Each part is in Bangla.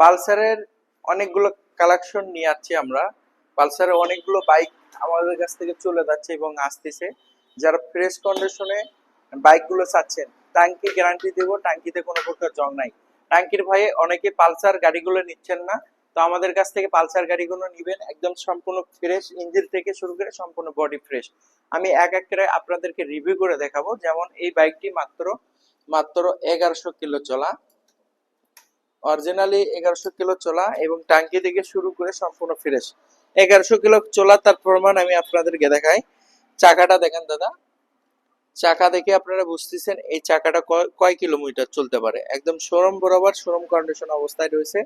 পালসারের অনেকগুলো কালেকশন নিয়ে আসছি আমরা। পালসারের অনেকগুলো বাইক আমাদের কাছ থেকে চলে যাচ্ছে এবং আসতেছে। যারা ফ্রেশ কন্ডিশনে বাইকগুলো চাচ্ছেন টাঙ্কি গ্যারান্টি দেব টাঙ্কিতে কোনো প্রকার জং নাই। ট্যাঙ্কির ভয়ে অনেকে পালসার গাড়িগুলো নিচ্ছেন না, তো আমাদের কাছ থেকে পালসার গাড়িগুলো নিবেন। একদম সম্পূর্ণ ফ্রেশ ইঞ্জিন থেকে শুরু করে সম্পূর্ণ বডি ফ্রেশ আমি এক এক করে আপনাদেরকে রিভিউ করে দেখাবো। যেমন এই বাইকটি মাত্র মাত্র এগারোশো কিলো চলা। অরিজিনালি এগারোশো কিলো চোলা এবং টাঙ্কি থেকে শুরু করে সম্পূর্ণ ফ্রেশ এগারোশো কিলো চোলা তার প্রমাণ আমি আপনাদেরকে দেখাই। চাকাটা দেখেন দাদা। চাকা দেখে আপনারা বুঝতেছেন এই চাকাটা কয়- কিলোমিটার চলতে পারে? একদম শোরুম বরাবর শোরুম কন্ডিশন অবস্থায় রয়েছে।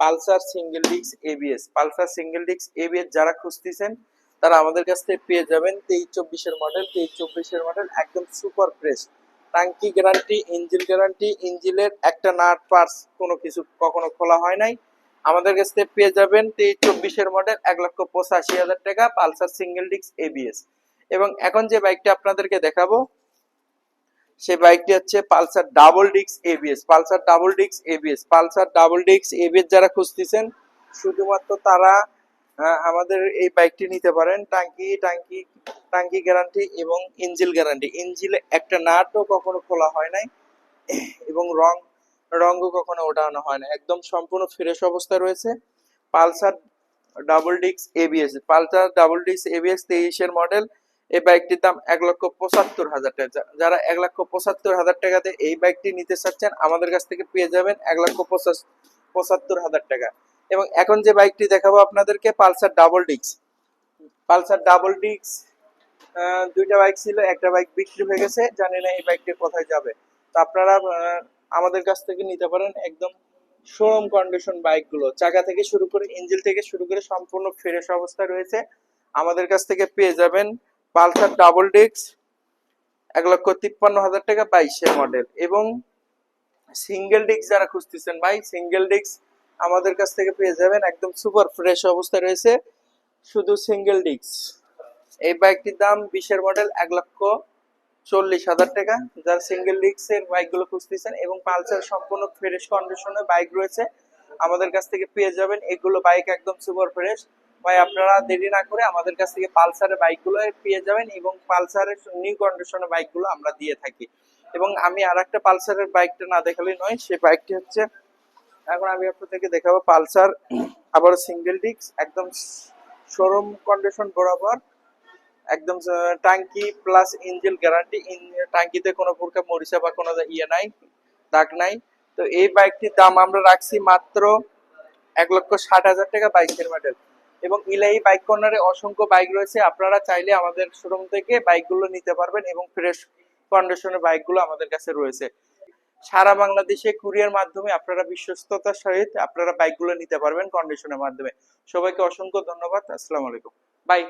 পালসার সিঙ্গেল ডিক্স এবিএস পালসার সিঙ্গেল ডিক্স এবিএস যারা খুঁজতেছেন, তারা আমাদের কাছ থেকে পেয়ে যাবেন তেইশ চব্বিশের মডেল তেইশ চব্বিশের মডেল একদম সুপার ফ্রেশ টাঙ্কি গ্যারান্টি, ইঞ্জিন গ্যারান্টি, ইঞ্জিনের একটা নাট পার্টস কোনো কিছু কখনো খোলা হয় নাই। আমাদের কাছ থেকে পেয়ে যাবেন তেইশ চব্বিশের মডেল এক লক্ষ পঁচাশি হাজার টাকা, পালসার সিঙ্গেল ডিক্স এবিএস এবং এখন যে বাইকটা আপনাদেরকে দেখাবো, সেই বাইকটি হচ্ছে পালসার ডাবল ডিক্স এবিএস পালসার ডাবল ডিক্স এবিএস পালসার ডাবল ডিক্স এবিএস যারা খুঁজতেছেন, শুধুমাত্র তারা আমাদের এই বাইকটি নিতে পারেন। টাঙ্কি টাঙ্কি টাঙ্কি গ্যারান্টি এবং ইঞ্জিল গ্যারান্টি ইঞ্জিলে একটা নাটও কখনো খোলা হয় নাই এবং রং, রঙও কখনো ওঠানো হয় না একদম সম্পূর্ণ ফ্রেশ অবস্থায় রয়েছে। পালসার ডাবল ডিক্স এবিএস পালসার ডাবল ডিক্স এবিএস তেইশের মডেল এই বাইকটির দাম এক লক্ষ পঁচাত্তর হাজার টাকা। যারা এক লক্ষ পঁচাত্তর হাজার টাকাতে এই বাইকটি নিতে চাচ্ছেন, আমাদের কাছ থেকে পেয়ে যাবেন এক লক্ষ পঁচাত্তর হাজার টাকা। এবং এখন যে বাইকটি দেখাবো আপনাদেরকে, পালসার ডাবল ডিক্স পালসার ডাবল ডিক্স দুইটা বাইক ছিল, একটা বাইক বিক্রি হয়ে গেছে, জানি না এই বাইকটি কোথায় যাবে। তো আপনারা আমাদের কাছ থেকে নিতে পারেন একদম শোরুম কন্ডিশন বাইকগুলো। চাকা থেকে শুরু করে, ইঞ্জিন থেকে শুরু করে সম্পূর্ণ ফ্রেশ অবস্থা রয়েছে। আমাদের কাছ থেকে পেয়ে যাবেন পালসার ডাবল ডিক্স এক লক্ষ তিপ্পান্ন হাজার টাকা বাইশের মডেল। এবং সিঙ্গেল ডিক্স যারা খুঁজতেছেন ভাই, সিঙ্গেল ডিক্স আমাদের কাছ থেকে পেয়ে যাবেন একদম সুপার ফ্রেশ অবস্থায় রয়েছে শুধু সিঙ্গেল ডিক্স এই বাইকটির দাম বিশের মডেল এক লক্ষ চল্লিশ হাজার টাকা। যার সিঙ্গেল ডিক্সের বাইকগুলো খুঁজতেছেন এবং পালসার সম্পূর্ণ ফ্রেশ কন্ডিশনে বাইক রয়েছে। আমাদের কাছ থেকে পেয়ে যাবেন এগুলো বাইক একদম সুপার ফ্রেশ। ভাই, আপনারা দেরি না করে আমাদের কাছ থেকে পালসারের বাইকগুলো পেয়ে যাবেন এবং পালসারের নিউ কন্ডিশনের বাইকগুলো আমরা দিয়ে থাকি। এবং আমি আর একটা পালসারের বাইকটা না দেখালে নয়, সে বাইকটি হচ্ছে এখন আমি আপনাদেরকে দেখাবো পালসার, আবার সিঙ্গেল ডিক্স একদম শোরুম কন্ডিশন বরাবর, একদম টাঙ্কি প্লাস ইঞ্জিন গ্যারান্টি টাঙ্কিতে কোনো প্রকার মরিচা বা কোনো ইয়ে নাই, দাগ নাই। তো এই বাইকটির দাম আমরা রাখছি মাত্র এক লক্ষ ষাট হাজার টাকা বাইকের মডেল এবং ইলাই বাইক কর্নারে অসংখ্য বাইক রয়েছে, আপনারা চাইলে আমাদের শোরুম থেকে বাইকগুলো নিতে পারবেন এবং ফ্রেশ কন্ডিশনের বাইকগুলো আমাদের কাছে রয়েছে। সারা বাংলাদেশে কুরিয়ার মাধ্যমে আপনারা বিশ্বস্ততার সহিত আপনারা বাইকগুলো নিতে পারবেন কন্ডিশনের মাধ্যমে। সবাইকে অসংখ্য ধন্যবাদ। আসসালামু আলাইকুম। বাই